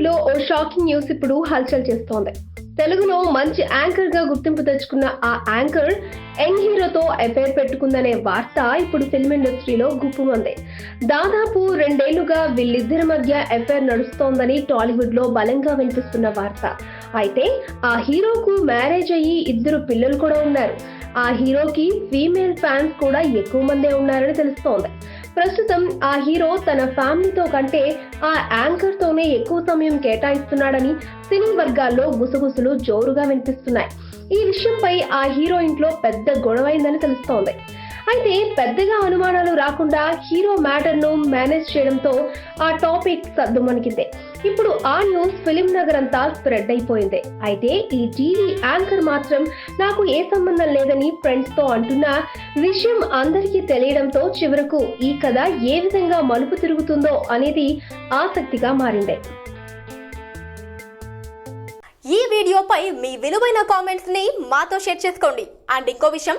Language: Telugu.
లో ఓ షాకింగ్ న్యూస్ ఇప్పుడు హల్చల్ చేస్తోంది. తెలుగులో మంచి యాంకర్గా గుర్తింపు తెచ్చుకున్న ఆ యాంకర్ యంగ్ హీరోతో అఫైర్ పెట్టుకుందనే వార్త ఇప్పుడు ఫిల్మ్ ఇండస్ట్రీలో గుప్పుమంది. దాదాపు రెండేళ్ళుగా వీళ్ళిద్దరి మధ్య ఎఫైర్ నడుస్తోందని టాలీవుడ్లో బలంగా వినిపిస్తున్న వార్త. అయితే ఆ హీరోకు మ్యారేజ్ అయ్యి ఇద్దరు పిల్లలు కూడా ఉన్నారు. ఆ హీరోకి ఫీమేల్ ఫ్యాన్స్ కూడా ఎక్కువ మందే ఉన్నారని తెలుస్తోంది. ప్రస్తుతం ఆ హీరో తన ఫ్యామిలీతో కంటే ఆ యాంకర్ తోనే ఎక్కువ సమయం కేటాయిస్తున్నాడని సినీ వర్గాల్లో గుసగుసలు జోరుగా వినిపిస్తున్నాయి. ఈ విషయంపై ఆ హీరో ఇంట్లో పెద్ద గొడవైందని తెలుస్తోంది. అయితే పెద్దగా అనుమానాలు రాకుండా హీరో మ్యాటర్ను మేనేజ్ చేయడంతో ఆ టాపిక్ సర్దుమణికిందే ఇప్పుడు ఆ న్యూస్ ఫిలిం నగర్ అంతా స్ప్రెడ్ అయిపోయింది. అయితే ఈ టీవీ యాంకర్ మాత్రం నాకు ఏ సంబంధం లేదని ఫ్రెండ్స్తో అంటున్న విషయం అందరికీ తెలియడంతో చివరకు ఈ కథ ఏ విధంగా మలుపు తిరుగుతుందో అనేది ఆసక్తిగా మారింది. ఈ వీడియోపై మీ విలువైన కామెంట్స్ని మాతో షేర్ చేసుకోండి. అండ్ ఇంకో విషయం